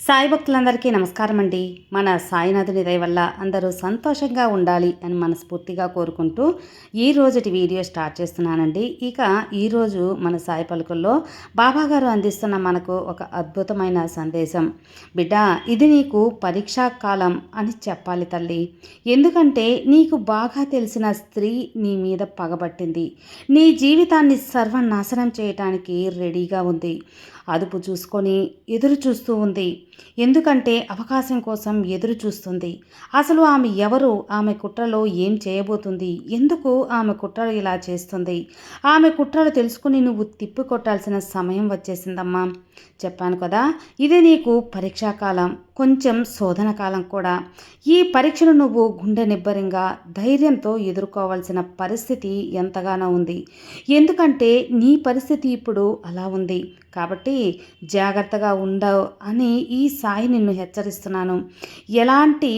సాయి భక్తులందరికీ నమస్కారం అండి. మన సాయినాథుని దయ వల్ల అందరూ సంతోషంగా ఉండాలి అని మనస్ఫూర్తిగా కోరుకుంటూ ఈ రోజుటి వీడియో స్టార్ట్ చేస్తున్నానండి. ఇక ఈరోజు మన సాయి పలుకుల్లో బాబాగారు అందిస్తున్న మనకు ఒక అద్భుతమైన సందేశం. బిడ్డ ఇది నీకు పరీక్షా కాలం అని చెప్పాలి తల్లి. ఎందుకంటే నీకు బాగా తెలిసిన స్త్రీ నీ మీద పగబట్టింది. నీ జీవితాన్ని సర్వనాశనం చేయటానికి రెడీగా ఉంది. అదుపు చూసుకొని ఎదురు చూస్తూ ఉంది. ఎందుకంటే అవకాశం కోసం ఎదురు చూస్తుంది. అసలు ఆమె ఎవరు? ఆమె కుట్రలో ఏం చేయబోతుంది? ఎందుకు ఆమె కుట్రలు ఇలా చేస్తుంది? ఆమె కుట్రలు తెలుసుకుని నువ్వు తిప్పి కొట్టాల్సిన సమయం వచ్చేసిందమ్మా. చెప్పాను కదా ఇది నీకు పరీక్షాకాలం కొంచెం శోధన కాలం కూడా. ఈ పరీక్షను నువ్వు గుండె నిబ్బరంగా ధైర్యంతో ఎదుర్కోవాల్సిన పరిస్థితి ఎంతగానో ఉంది. ఎందుకంటే నీ పరిస్థితి ఇప్పుడు అలా ఉంది. కాబట్టి జాగ్రత్తగా ఉండవు అని ఈ సాయి నిన్ను హెచ్చరిస్తున్నాను. ఎలాంటి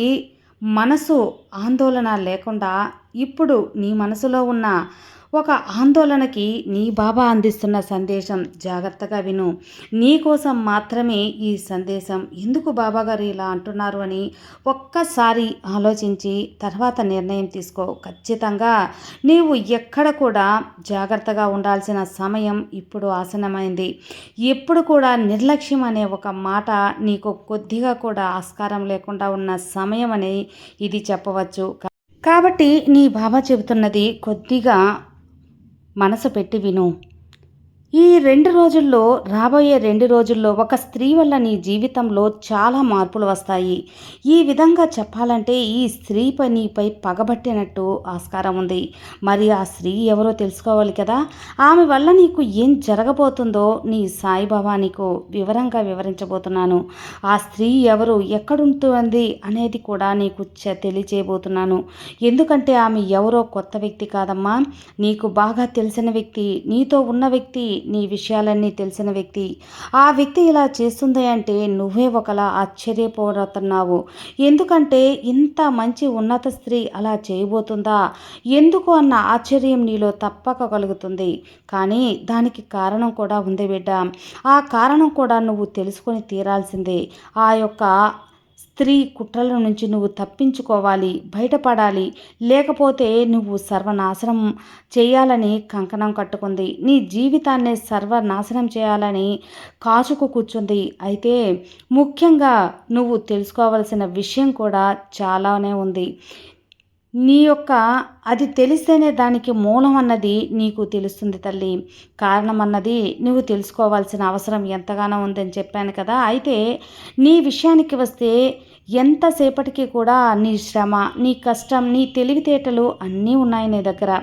మనసు ఆందోళన లేకుండా ఇప్పుడు నీ మనసులో ఉన్న ఒక ఆందోళనకి నీ బాబా అందిస్తున్న సందేశం జాగ్రత్తగా విను. నీ కోసం మాత్రమే ఈ సందేశం ఎందుకు బాబాగారు ఇలా అంటున్నారు అని ఒక్కసారి ఆలోచించి తర్వాత నిర్ణయం తీసుకో. ఖచ్చితంగా నీవు ఎక్కడ కూడా జాగ్రత్తగా ఉండాల్సిన సమయం ఇప్పుడు ఆసనమైంది ఎప్పుడు కూడా నిర్లక్ష్యం అనే ఒక మాట నీకు కొద్దిగా కూడా ఆస్కారం లేకుండా ఉన్న సమయం అని ఇది చెప్పవచ్చు. కాబట్టి నీ బాబా చెబుతున్నది కొద్దిగా మనసు పెట్టి విను. ఈ రెండు రోజుల్లో రాబోయే రెండు రోజుల్లో ఒక స్త్రీ వల్ల నీ జీవితంలో చాలా మార్పులు వస్తాయి. ఈ విధంగా చెప్పాలంటే ఈ స్త్రీ నీపై పగబట్టినట్టు ఆస్కారం ఉంది. మరి ఆ స్త్రీ ఎవరో తెలుసుకోవాలి కదా? ఆమె వల్ల నీకు ఏం జరగబోతుందో నీ సాయిబాబా నీకు వివరంగా వివరించబోతున్నాను. ఆ స్త్రీ ఎవరు ఎక్కడుంటుంది అనేది కూడా నీకు చె- తెలియచేయబోతున్నాను. ఎందుకంటే ఆమె ఎవరో కొత్త వ్యక్తి కాదమ్మా. నీకు బాగా తెలిసిన వ్యక్తి నీతో ఉన్న వ్యక్తి నీ విషయాలన్నీ తెలిసిన వ్యక్తి. ఆ వ్యక్తి ఇలా చేస్తుంది అంటే నువ్వే ఒకలా ఆశ్చర్యపోతున్నావు ఎందుకంటే ఇంత మంచి ఉన్నత స్త్రీ అలా చేయబోతుందా? ఎందుకు అన్న ఆశ్చర్యం నీలో తప్పక కలుగుతుంది కానీ దానికి కారణం కూడా ఉంది బిడ్డ. ఆ కారణం కూడా నువ్వు తెలుసుకొని తీరాల్సిందే. ఆ యొక్క స్త్రీ కుట్రల నుంచి నువ్వు తప్పించుకోవాలి బయటపడాలి. లేకపోతే నువ్వు సర్వనాశనం చేయాలని కంకణం కట్టుకుంది. నీ జీవితాన్ని సర్వనాశనం చేయాలని కాచుకు కూర్చుంది. అయితే ముఖ్యంగా నువ్వు తెలుసుకోవాల్సిన విషయం కూడా చాలానే ఉంది. నీ యొక్క అది తెలిస్తేనే దానికి మూలం అన్నది నీకు తెలుస్తుంది తల్లి. కారణం అన్నది నువ్వు తెలుసుకోవాల్సిన అవసరం ఎంతగానో ఉందని చెప్పాను కదా. అయితే నీ విషయానికి వస్తే ఎంతసేపటికి కూడా నీ శ్రమ నీ కష్టం నీ తెలివితేటలు అన్నీ ఉన్నాయి నీ దగ్గర.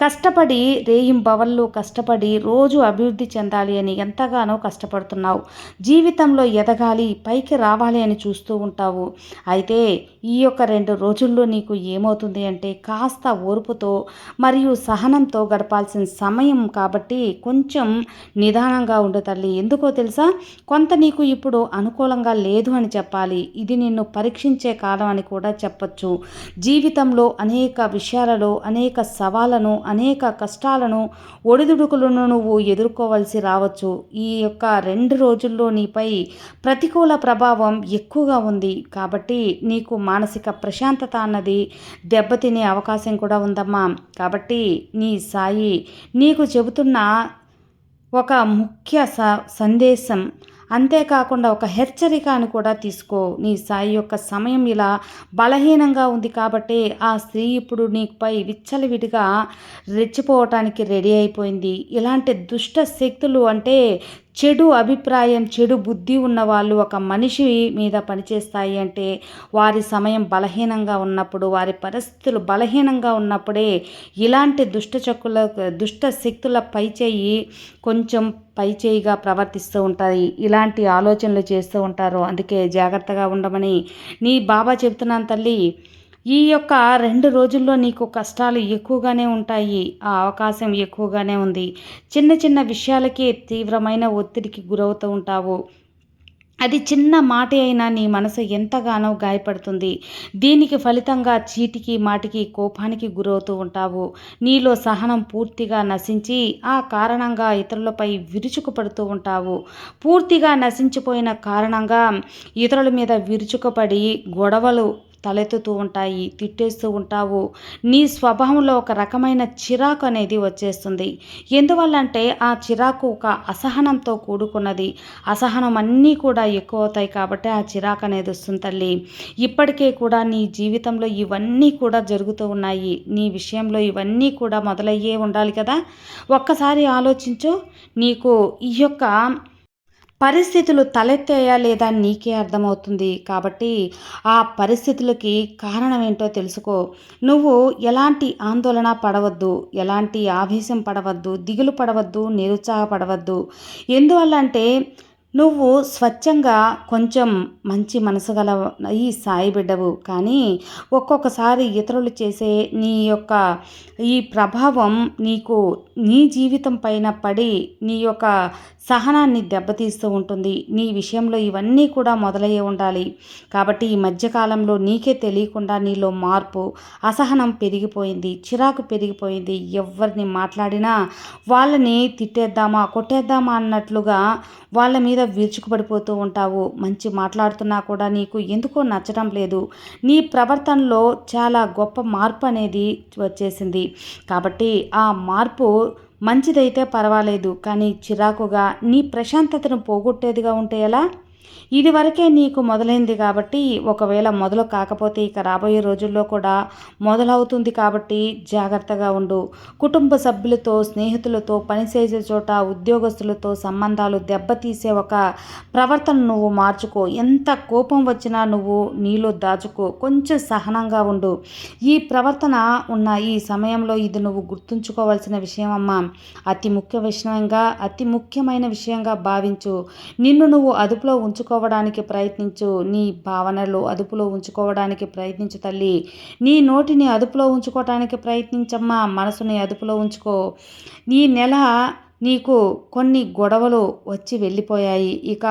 కష్టపడి రేయింబవళ్ళు కష్టపడి రోజు అభివృద్ధి చెందాలి అని ఎంతగానో కష్టపడుతున్నావు. జీవితంలో ఎదగాలి పైకి రావాలి అని చూస్తూ ఉంటావు. అయితే ఈ యొక్క రెండు రోజుల్లో నీకు ఏమవుతుంది? అంటే కాస్త ఓర్పుతో మరియు సహనంతో గడపాల్సిన సమయం కాబట్టి కొంచెం నిదానంగా ఉండు తల్లి. ఎందుకో తెలుసా? కొంత నీకు ఇప్పుడు అనుకూలంగా లేదు అని చెప్పాలి. ఇది నిన్ను పరీక్షించే కాలం అని కూడా చెప్పచ్చు. జీవితంలో అనేక విషయాలలో అనేక సవాళ్ళను అనేక కష్టాలను ఒడిదుడుకులను నువ్వు ఎదుర్కోవలసి రావచ్చు. ఈ యొక్క రెండు రోజుల్లో నీపై ప్రతికూల ప్రభావం ఎక్కువగా ఉంది కాబట్టి నీకు మానసిక ప్రశాంతత అన్నది దెబ్బతినే అవకాశం కూడా ఉందమ్మా. కాబట్టి నీ సాయి నీకు చెబుతున్న ఒక ముఖ్య స సందేశం అంతేకాకుండా ఒక హెచ్చరిక అని కూడా తీసుకో. నీ సాయి యొక్క సమయం ఇలా బలహీనంగా ఉంది కాబట్టి ఆ స్త్రీ ఇప్పుడు నీపై విచ్చలవిడిగా రెచ్చిపోవటానికి రెడీ అయిపోయింది. ఇలాంటి దుష్ట శక్తులు అంటే చెడు అభిప్రాయం చెడు బుద్ధి ఉన్న వాళ్ళు ఒక మనిషి మీద పనిచేస్తాయి అంటే వారి సమయం బలహీనంగా ఉన్నప్పుడు వారి పరిస్థితులు బలహీనంగా ఉన్నప్పుడే ఇలాంటి దుష్ట చక్కుల దుష్ట శక్తుల పైచేయి కొంచెం పైచేయిగా ప్రవర్తిస్తూ ఉంటాయి. ఇలాంటి ఆలోచనలు చేస్తూ ఉంటారు. అందుకే జాగ్రత్తగా ఉండమని నీ బాబా చెబుతున్నాను తల్లి. ఈ యొక్క రెండు రోజుల్లో నీకు కష్టాలు ఎక్కువగానే ఉంటాయి. ఆ అవకాశం ఎక్కువగానే ఉంది. చిన్న చిన్న విషయాలకే తీవ్రమైన ఒత్తిడికి గురవుతూ ఉంటావు. అది చిన్న మాట అయినా నీ మనసు ఎంతగానో గాయపడుతుంది. దీనికి ఫలితంగా చీటికి మాటికి కోపానికి గురవుతూ ఉంటావు. నీలో సహనం పూర్తిగా నశించి ఆ కారణంగా ఇతరులపై విరుచుకుపడుతూ ఉంటావు. పూర్తిగా నశించిపోయిన కారణంగా ఇతరుల మీద విరుచుకుపడి గొడవలు తలెత్తుతూ ఉంటాయి తిట్టేస్తూ ఉంటావు. నీ స్వభావంలో ఒక రకమైన చిరాకు అనేది వచ్చేస్తుంది. ఎందువల్లంటే ఆ చిరాకు ఒక అసహనంతో కూడుకున్నది. అసహనం అన్నీ కూడా ఎక్కువ అవుతాయి కాబట్టి ఆ చిరాకు అనేది వస్తుంది తల్లి. ఇప్పటికే కూడా నీ జీవితంలో ఇవన్నీ కూడా జరుగుతూ ఉన్నాయి. నీ విషయంలో ఇవన్నీ కూడా మొదలయ్యే ఉండాలి కదా. ఒక్కసారి ఆలోచించు. నీకు ఈ యొక్క పరిస్థితులు తలెత్తాయా లేదా నీకే అర్థమవుతుంది. కాబట్టి ఆ పరిస్థితులకి కారణం ఏంటో తెలుసుకో. నువ్వు ఎలాంటి ఆందోళన పడవద్దు ఎలాంటి ఆవేశం పడవద్దు దిగులు పడవద్దు నిరుత్సాహపడవద్దు. ఎందువల్ల అంటే నువ్వు స్వచ్ఛంగా కొంచెం మంచి మనసు గల ఈ సాయి బిడ్డవు. కానీ ఒక్కొక్కసారి ఇతరులు చేసే నీ యొక్క ఈ ప్రభావం నీకు నీ జీవితం పైన పడి నీ యొక్క సహనాన్ని దెబ్బతీస్తూ ఉంటుంది. నీ విషయంలో ఇవన్నీ కూడా మొదలయ్యే ఉండాలి. కాబట్టి ఈ మధ్యకాలంలో నీకే తెలియకుండా నీలో మార్పు అసహనం పెరిగిపోయింది చిరాకు పెరిగిపోయింది. ఎవరిని మాట్లాడినా వాళ్ళని తిట్టేద్దామా కొట్టేద్దామా అన్నట్లుగా వాళ్ళ మీద విరుచుకుపడిపోతూ ఉంటావు. మంచి మాట్లాడుతున్నా కూడా నీకు ఎందుకో నచ్చడం లేదు. నీ ప్రవర్తనలో చాలా గొప్ప మార్పు అనేది వచ్చేసింది. కాబట్టి ఆ మార్పు మంచిదైతే పర్వాలేదు. కానీ చిరాకుగా నీ ప్రశాంతతను పోగొట్టేదిగా ఉంటే ఎలా? ఇదివరకే నీకు మొదలైంది కాబట్టి ఒకవేళ మొదలు కాకపోతే ఇక రాబోయే రోజుల్లో కూడా మొదలవుతుంది కాబట్టి జాగ్రత్తగా ఉండు. కుటుంబ సభ్యులతో స్నేహితులతో పనిచేసే చోట ఉద్యోగస్తులతో సంబంధాలు దెబ్బతీసే ఒక ప్రవర్తన నువ్వు మార్చుకో. ఎంత కోపం వచ్చినా నువ్వు నీలో దాచుకో. కొంచెం సహనంగా ఉండు. ఈ ప్రవర్తన ఉన్న ఈ సమయంలో ఇది నువ్వు గుర్తుంచుకోవాల్సిన విషయం అమ్మా అతి ముఖ్య విషయంగా అతి ముఖ్యమైన విషయంగా భావించు. నిన్ను నువ్వు అదుపులో ఉంచుకోవడానికి ప్రయత్నించు. నీ భావనలు అదుపులో ఉంచుకోవడానికి ప్రయత్నించు తల్లి. నీ నోటిని అదుపులో ఉంచుకోవడానికి ప్రయత్నించమ్మా. మనసుని అదుపులో ఉంచుకో. నీ నెల నీకు కొన్ని గొడవలు వచ్చి వెళ్ళిపోయాయి. ఇక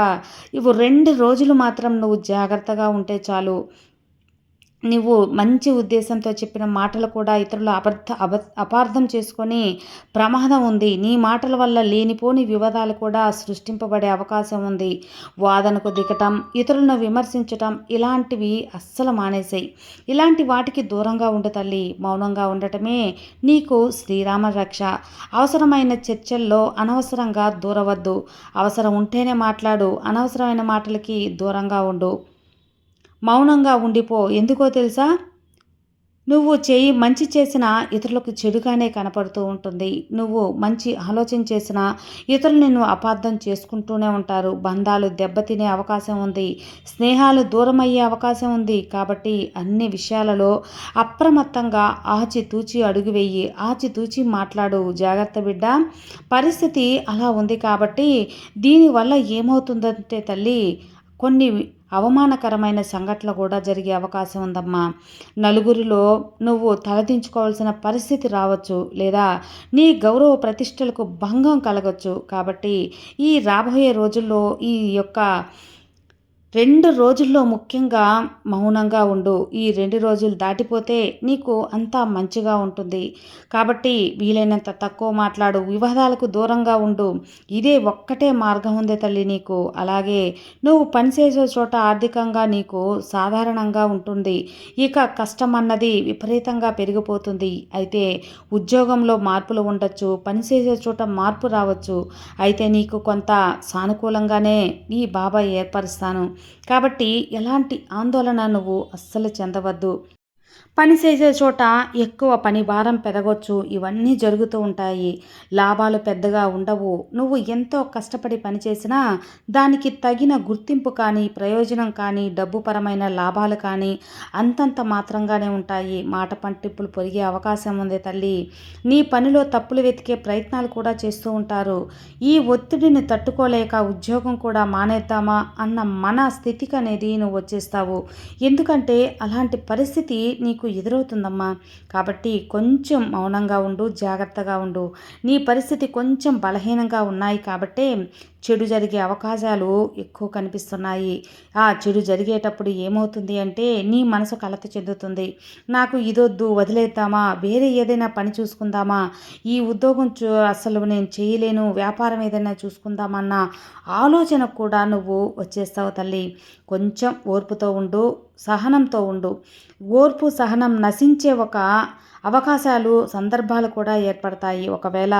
ఇవి రెండు రోజులు మాత్రం నువ్వు జాగ్రత్తగా ఉంటే చాలు. నువ్వు మంచి ఉద్దేశంతో చెప్పిన మాటలు కూడా ఇతరులు అబద్ధ అబ అపార్థం చేసుకొని ప్రమాదం ఉంది. నీ మాటల వల్ల లేనిపోని వివాదాలు కూడా సృష్టింపబడే అవకాశం ఉంది. వాదనకు దిగటం ఇతరులను విమర్శించటం ఇలాంటివి అస్సలు మానేసాయి. ఇలాంటి వాటికి దూరంగా ఉండు తల్లి. మౌనంగా ఉండటమే నీకు శ్రీరామ రక్ష. అవసరమైన చర్చల్లో అనవసరంగా దూరవద్దు. అవసరం ఉంటేనే మాట్లాడు. అనవసరమైన మాటలకి దూరంగా ఉండు. మౌనంగా ఉండిపో. ఎందుకో తెలుసా? నువ్వు చేయి మంచి చేసిన ఇతరులకు చెడుగానే కనపడుతూ ఉంటుంది. నువ్వు మంచి ఆలోచన చేసిన ఇతరులు నిన్ను అపార్థం చేసుకుంటూనే ఉంటారు. బంధాలు దెబ్బతినే అవకాశం ఉంది. స్నేహాలు దూరమయ్యే అవకాశం ఉంది. కాబట్టి అన్ని విషయాలలో అప్రమత్తంగా ఆచితూచి అడుగు వెయ్యి ఆచితూచి మాట్లాడు. జాగ్రత్త బిడ్డ. పరిస్థితి అలా ఉంది కాబట్టి దీనివల్ల ఏమవుతుందంటే తల్లి కొన్ని అవమానకరమైన సంఘటనలు కూడా జరిగే అవకాశం ఉందమ్మా. నలుగురిలో నువ్వు తలదించుకోవాల్సిన పరిస్థితి రావచ్చు లేదా నీ గౌరవ ప్రతిష్టలకు భంగం కలగచ్చు. కాబట్టి ఈ రాబోయే రోజుల్లో ఈ యొక్క రెండు రోజుల్లో ముఖ్యంగా మౌనంగా ఉండు. ఈ రెండు రోజులు దాటిపోతే నీకు అంతా మంచిగా ఉంటుంది. కాబట్టి వీలైనంత తక్కువ మాట్లాడు. వివాదాలకు దూరంగా ఉండు. ఇదే ఒక్కటే మార్గం ఉంది తల్లి నీకు. అలాగే నువ్వు పనిచేసే చోట ఆర్థికంగా నీకు సాధారణంగా ఉంటుంది. ఇక కష్టం అన్నది విపరీతంగా పెరిగిపోతుంది. అయితే ఉద్యోగంలో మార్పులు ఉండొచ్చు. పనిచేసే చోట మార్పు రావచ్చు. అయితే నీకు కొంత సానుకూలంగానే ఈ బాబాయ్ ఏర్పరుస్తాను. కాబట్టి ఎలాంటి ఆందోళన నువ్వు అస్సలు చెందవద్దు. పని చేసే చోట ఎక్కువ పని భారం పెరగవచ్చు ఇవన్నీ జరుగుతూ ఉంటాయి. లాభాలు పెద్దగా ఉండవు. నువ్వు ఎంతో కష్టపడి పనిచేసినా దానికి తగిన గుర్తింపు కానీ ప్రయోజనం కానీ డబ్బుపరమైన లాభాలు కానీ అంతంత మాత్రంగానే ఉంటాయి. మాట పంటిప్పులు పొరిగే అవకాశం ఉంది తల్లి. నీ పనిలో తప్పులు వెతికే ప్రయత్నాలు కూడా చేస్తూ ఉంటారు. ఈ ఒత్తిడిని తట్టుకోలేక ఉద్యోగం కూడా మానేద్దామా అన్న మన స్థితికి అనేది నువ్వు వచ్చేస్తావు. ఎందుకంటే అలాంటి పరిస్థితి నీకు ఎదురవుతుందమ్మా. కాబట్టి కొంచెం మౌనంగా ఉండు జాగ్రత్తగా ఉండు. నీ పరిస్థితి కొంచెం బలహీనంగా ఉన్నాయి కాబట్టే చెడు జరిగే అవకాశాలు ఎక్కువ కనిపిస్తున్నాయి. ఆ చెడు జరిగేటప్పుడు ఏమవుతుంది అంటే నీ మనసు కలత చెందుతుంది. నాకు ఇదొద్దు వదిలేద్దామా వేరే ఏదైనా పని చూసుకుందామా ఈ ఉద్యోగం చూ అసలు నేను చేయలేను వ్యాపారం ఏదైనా చూసుకుందామన్న ఆలోచన కూడా నువ్వు వచ్చేస్తావు తల్లి. కొంచెం ఓర్పుతో ఉండు సహనంతో ఉండు. ఓర్పు సహనం నశించే ఒక అవకాశాలు సందర్భాలు కూడా ఏర్పడతాయి. ఒకవేళ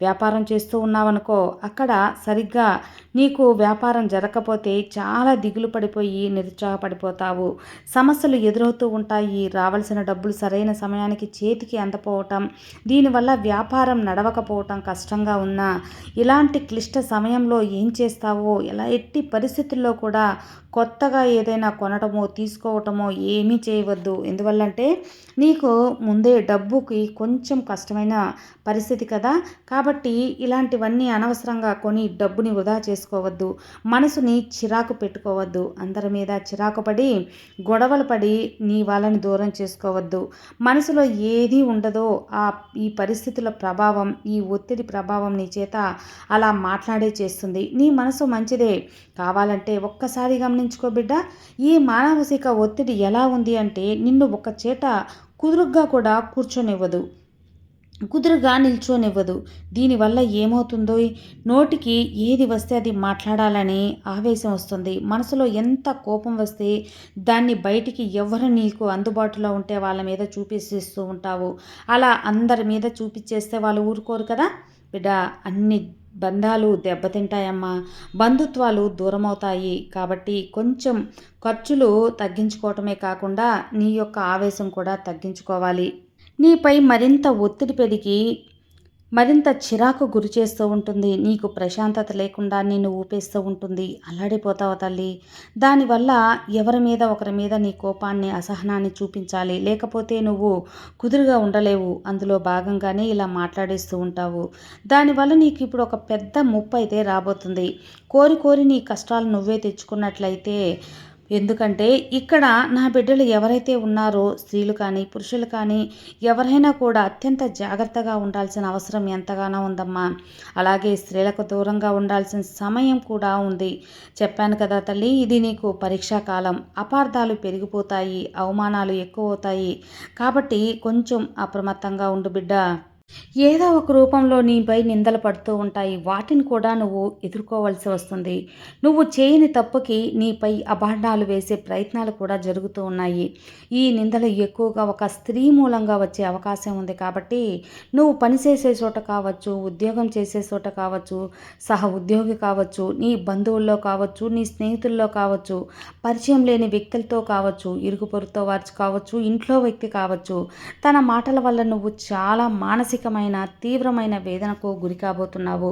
వ్యాపారం చేస్తూ ఉన్నావనుకో అక్కడ సరిగ్గా నీకు వ్యాపారం జరగకపోతే చాలా దిగులు పడిపోయి నిరుత్సాహపడిపోతావు. సమస్యలు ఎదురవుతూ ఉంటాయి. రావాల్సిన డబ్బులు సరైన సమయానికి చేతికి అందపోవటం దీనివల్ల వ్యాపారం నడవకపోవటం కష్టంగా ఉన్నా ఇలాంటి క్లిష్ట సమయంలో ఏం చేస్తావో ఎలా ఎట్టి పరిస్థితుల్లో కూడా కొత్తగా ఏదైనా కొనటమో తీసుకోవటమో ఏమీ చేయవద్దు. ఎందువల్లంటే నీకు ముందే డబ్బుకి కొంచెం కష్టమైన పరిస్థితి కదా. కాబట్టి ఇలాంటివన్నీ అనవసరంగా కొని డబ్బుని వృధా చేసుకోవద్దు. మనసుని చిరాకు పెట్టుకోవద్దు. అందరి మీద చిరాకు పడి గొడవలు పడి నీ వాళ్ళని దూరం చేసుకోవద్దు. మనసులో ఏది ఉండదో ఆ ఈ పరిస్థితుల ప్రభావం ఈ ఒత్తిడి ప్రభావం నీ చేత అలా మాట్లాడే చేస్తుంది. నీ మనసు మంచిదే. కావాలంటే ఒక్కసారి గమనించుకో బిడ్డ ఈ మానసిక ఒత్తిడి ఎలా ఉంది అంటే నిన్ను ఒక చేట కుదురుగ్గా కూడా కూర్చొనివ్వదు. కుదురుగా నిల్చోనివ్వదు. దీనివల్ల ఏమవుతుందో నోటికి ఏది వస్తే అది మాట్లాడాలని ఆవేశం వస్తుంది. మనసులో ఎంత కోపం వస్తే దాన్ని బయటికి ఎవరు నీకు అందుబాటులో ఉంటే వాళ్ళ మీద చూపిస్తూ ఉంటావు? అలా అందరి మీద చూపించేస్తే వాళ్ళు ఊరుకోరు కదా? బిడ్డ అన్ని బంధాలు దెబ్బతింటాయమ్మా. బంధుత్వాలు దూరమవుతాయి. కాబట్టి కొంచెం ఖర్చులు తగ్గించుకోవటమే కాకుండా నీ యొక్క ఆవేశం కూడా తగ్గించుకోవాలి. నీపై మరింత ఒత్తిడి పెరిగి మరింత చిరాకు గురి చేస్తూ ఉంటుంది. నీకు ప్రశాంతత లేకుండా నిన్ను ఊపేస్తూ ఉంటుంది. అల్లాడిపోతావు తల్లి. దానివల్ల ఎవరి మీద ఒకరి మీద నీ కోపాన్ని అసహనాన్ని చూపించాలి. లేకపోతే నువ్వు కుదురుగా ఉండలేవు. అందులో భాగంగానే ఇలా మాట్లాడేస్తూ ఉంటావు. దానివల్ల నీకు ఇప్పుడు ఒక పెద్ద ముప్పు అయితే రాబోతుంది. కోరి కోరి నీ కష్టాలు నువ్వే తెచ్చుకున్నట్లయితే ఎందుకంటే ఇక్కడ నా బిడ్డలు ఎవరైతే ఉన్నారో స్త్రీలు కానీ పురుషులు కానీ ఎవరైనా కూడా అత్యంత జాగ్రత్తగా ఉండాల్సిన అవసరం ఎంతగానో ఉందమ్మా. అలాగే స్త్రీలకు దూరంగా ఉండాల్సిన సమయం కూడా ఉంది. చెప్పాను కదా తల్లి ఇది నీకు పరీక్షా కాలం. అపార్థాలు పెరిగిపోతాయి అవమానాలు ఎక్కువ అవుతాయి కాబట్టి కొంచెం అప్రమత్తంగా ఉండు బిడ్డ. ఏదో ఒక రూపంలో నీపై నిందలు పడుతూ ఉంటాయి. వాటిని కూడా నువ్వు ఎదుర్కోవాల్సి వస్తుంది. నువ్వు చేయని తప్పుకి నీపై అభాండాలు వేసే ప్రయత్నాలు కూడా జరుగుతూ ఉన్నాయి. ఈ నిందలు ఎక్కువగా ఒక స్త్రీ మూలంగా వచ్చే అవకాశం ఉంది కాబట్టి నువ్వు పనిచేసే చోట కావచ్చు ఉద్యోగం చేసే చోట కావచ్చు సహ ఉద్యోగి కావచ్చు నీ బంధువుల్లో కావచ్చు నీ స్నేహితుల్లో కావచ్చు పరిచయం లేని వ్యక్తులతో కావచ్చు ఇరుగు పొరుతో వారు కావచ్చు ఇంట్లో వ్యక్తి కావచ్చు తన మాటల వల్ల నువ్వు చాలా మానసిక మానసికమైన తీవ్రమైన వేదనకు గురి కాబోతున్నావు.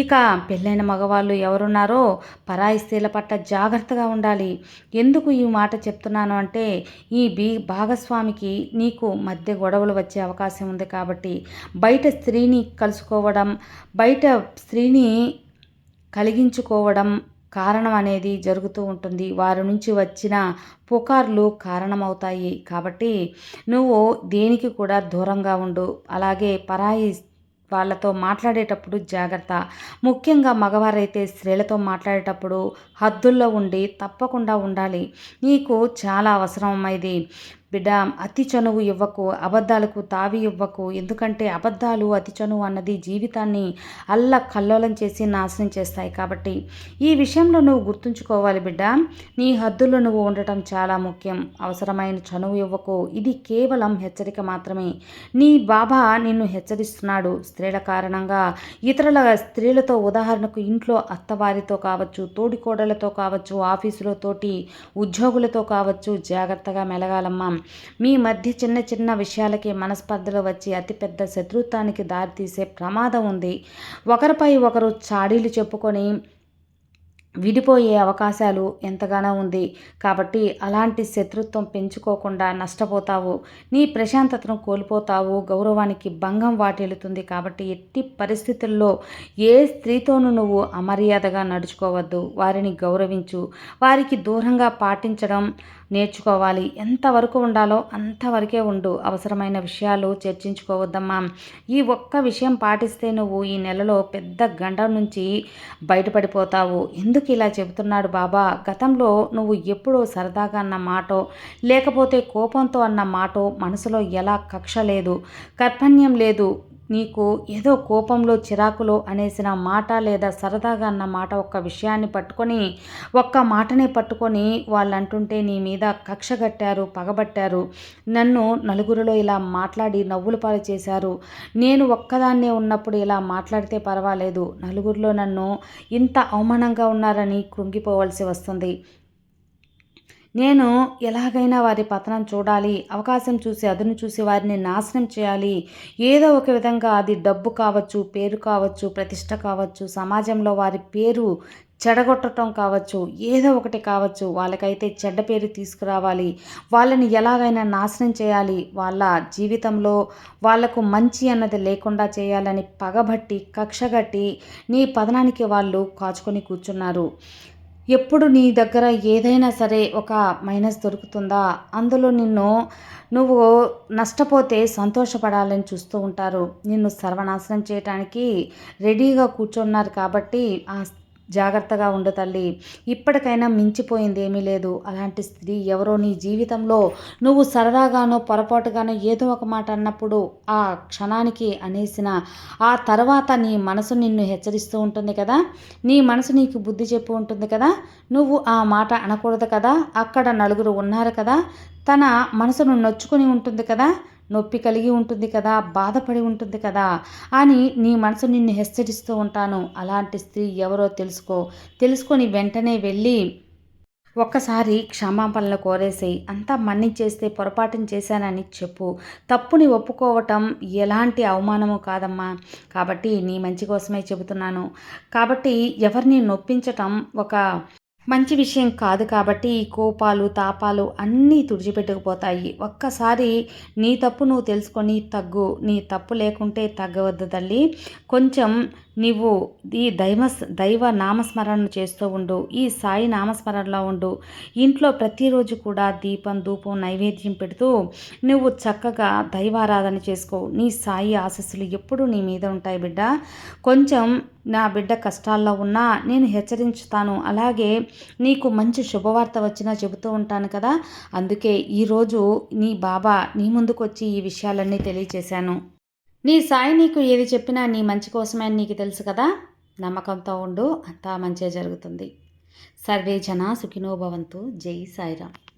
ఇక పెళ్ళైన మగవాళ్ళు ఎవరున్నారో పరాయి స్త్రీల పట్ల జాగ్రత్తగా ఉండాలి. ఎందుకు ఈ మాట చెప్తున్నాను అంటే ఈ బీ భాగస్వామికి నీకు మధ్య గొడవలు వచ్చే అవకాశం ఉంది కాబట్టి బయట స్త్రీని కలుసుకోవడం బయట స్త్రీని కలిగించుకోవడం కారణం అనేది జరుగుతూ ఉంటుంది. వారి నుంచి వచ్చిన పుకార్లు కారణమవుతాయి. కాబట్టి నువ్వు దేనికి కూడా దూరంగా ఉండు. అలాగే పరాయి వాళ్ళతో మాట్లాడేటప్పుడు జాగ్రత్త. ముఖ్యంగా మగవారైతే స్త్రీలతో మాట్లాడేటప్పుడు హద్దుల్లో ఉండి తప్పకుండా ఉండాలి. నీకు చాలా అవసరం ఇది బిడ్డ అతి చనువు ఇవ్వకు అబద్ధాలకు తావి ఇవ్వకు. ఎందుకంటే అబద్ధాలు అతి చనువు అన్నది జీవితాన్ని అల్ల కల్లోలం చేసి నాశనం చేస్తాయి కాబట్టి. ఈ విషయంలో నువ్వు గుర్తుంచుకోవాలి బిడ్డ నీ హద్దుల్లో నువ్వు ఉండటం చాలా ముఖ్యం. అవసరమైన చనువు ఇవ్వకు. ఇది కేవలం హెచ్చరిక మాత్రమే. నీ బాబా నిన్ను హెచ్చరిస్తున్నాడు. స్త్రీల కారణంగా ఇతరుల స్త్రీలతో ఉదాహరణకు ఇంట్లో అత్తవారితో కావచ్చు తోడికోడలతో కావచ్చు ఆఫీసులో తోటి ఉద్యోగులతో కావచ్చు జాగ్రత్తగా మెలగాలమ్మా. మీ మధ్య చిన్న చిన్న విషయాలకి మనస్పర్ధలు వచ్చి అతిపెద్ద శత్రుత్వానికి దారితీసే ప్రమాదం ఉంది. ఒకరిపై ఒకరు చాడీలు చెప్పుకొని విడిపోయే అవకాశాలు ఎంతగానో ఉంది. కాబట్టి అలాంటి శత్రుత్వం పెంచుకోకుండా నష్టపోతావు. నీ ప్రశాంతతను కోల్పోతావు. గౌరవానికి భంగం వాటిల్లుతుంది. కాబట్టి ఎట్టి పరిస్థితుల్లో ఏ స్త్రీతోనూ నువ్వు అమర్యాదగా నడుచుకోవద్దు. వారిని గౌరవించు. వారికి దూరంగా పాటించడం నేర్చుకోవాలి. ఎంతవరకు ఉండాలో అంతవరకే ఉండు. అవసరమైన విషయాలు చర్చించుకోవద్దమ్మా. ఈ ఒక్క విషయం పాటిస్తే నువ్వు ఈ నెలలో పెద్ద గండం నుంచి బయటపడిపోతావు. ఎందుకు ఇలా చెబుతున్నాడు బాబా? గతంలో నువ్వు ఎప్పుడో సరదాగా అన్న మాటో లేకపోతే కోపంతో అన్న మాటో మనసులో ఎలా కక్ష లేదు. కర్పణ్యం లేదు. నీకు ఏదో కోపంలో చిరాకులో అనేసిన మాట లేదా సరదాగా అన్న మాట ఒక్క విషయాన్ని పట్టుకొని ఒక్క మాటనే పట్టుకొని వాళ్ళు అంటుంటే నీ మీద కక్ష కట్టారు పగబట్టారు. నన్ను నలుగురిలో ఇలా మాట్లాడి నవ్వులు పాలు చేశారు. నేను ఒక్కదాన్నే ఉన్నప్పుడు ఇలా మాట్లాడితే పర్వాలేదు. నలుగురిలో నన్ను ఇంత అవమానంగా ఉన్నారని కృంగిపోవలసి వస్తుంది. నేను ఎలాగైనా వారి పతనం చూడాలి అవకాశం చూసి అదును చూసి వారిని నాశనం చేయాలి. ఏదో ఒక విధంగా అది డబ్బు కావచ్చు పేరు కావచ్చు ప్రతిష్ట కావచ్చు సమాజంలో వారి పేరు చెడగొట్టడం కావచ్చు ఏదో ఒకటి కావచ్చు వాళ్ళకైతే చెడ్డ పేరు తీసుకురావాలి. వాళ్ళని ఎలాగైనా నాశనం చేయాలి. వాళ్ళ జీవితంలో వాళ్ళకు మంచి అన్నది లేకుండా చేయాలని పగబట్టి కక్షగట్టి నీ పతనానికి వాళ్ళు కాచుకొని కూర్చున్నారు. ఎప్పుడు నీ దగ్గర ఏదైనా సరే ఒక మైనస్ దొరుకుతుందా? అందులో నిన్ను నువ్వు నష్టపోతే సంతోషపడాలని చూస్తూ ఉంటారు. నిన్ను సర్వనాశనం చేయటానికి రెడీగా కూర్చున్నారు కాబట్టి ఆ జాగ్రత్తగా ఉండు తల్లి. ఇప్పటికైనా మించిపోయింది ఏమీ లేదు. అలాంటి స్త్రీ ఎవరో నీ జీవితంలో నువ్వు సరదాగానో పొరపాటుగానో ఏదో ఒక మాట అన్నప్పుడు ఆ క్షణానికి అనేసిన ఆ తర్వాత నీ మనసు నిన్ను హెచ్చరిస్తూ ఉంటుంది కదా? నీ మనసు నీకు బుద్ధి చెప్పు ఉంటుంది కదా? నువ్వు ఆ మాట అనకూడదు కదా? అక్కడ నలుగురు ఉన్నారు కదా? తన మనసును నొచ్చుకుని ఉంటుంది కదా? నొప్పి కలిగి ఉంటుంది కదా బాధపడి ఉంటుంది కదా అని నీ మనసు నిన్ను హెచ్చరిస్తూ ఉంటాను. అలాంటి స్త్రీ ఎవరో తెలుసుకో. తెలుసుకొని వెంటనే వెళ్ళి ఒక్కసారి క్షమాపణలు కోరేసి అంతా మన్నించేస్తే పొరపాటును చేశానని చెప్పు. తప్పుని ఒప్పుకోవటం ఎలాంటి అవమానము కాదమ్మా. కాబట్టి నీ మంచి కోసమే చెబుతున్నాను. కాబట్టి ఎవరిని నొప్పించటం ఒక మంచి విషయం కాదు కాబట్టి ఈ కోపాలు తాపాలు అన్నీ తుడిచిపెట్టుకుపోతాయి. ఒక్కసారి నీ తప్పు నువ్వు తెలుసుకొని తగ్గు. నీ తప్పు లేకుంటే తగ్గవద్దు తల్లి. కొంచెం నీవు ఈ దైవ దైవ నామస్మరణ చేస్తూ ఉండు ఈ సాయి నామస్మరణలో ఉండు. ఇంట్లో ప్రతిరోజు కూడా దీపం ధూపం నైవేద్యం పెడుతూ నువ్వు చక్కగా దైవారాధన చేసుకో. నీ సాయి ఆశస్సులు ఎప్పుడూ నీ మీద ఉంటాయి బిడ్డ. కొంచెం నా బిడ్డ కష్టాల్లో ఉన్నా నేను హెచ్చరించుతాను. అలాగే నీకు మంచి శుభవార్త వచ్చినా చెబుతూ ఉంటాను కదా. అందుకే ఈరోజు నీ బాబా నీ ముందుకు వచ్చి ఈ విషయాలన్నీ తెలియచేశాను. నీ సాయి నీకు ఏది చెప్పినా నీ మంచి కోసమే అని నీకు తెలుసు కదా? నమ్మకంతో ఉండు అంతా మంచిగా జరుగుతుంది. సర్వే జన సుఖినోభవంతు జై సాయిరామ్.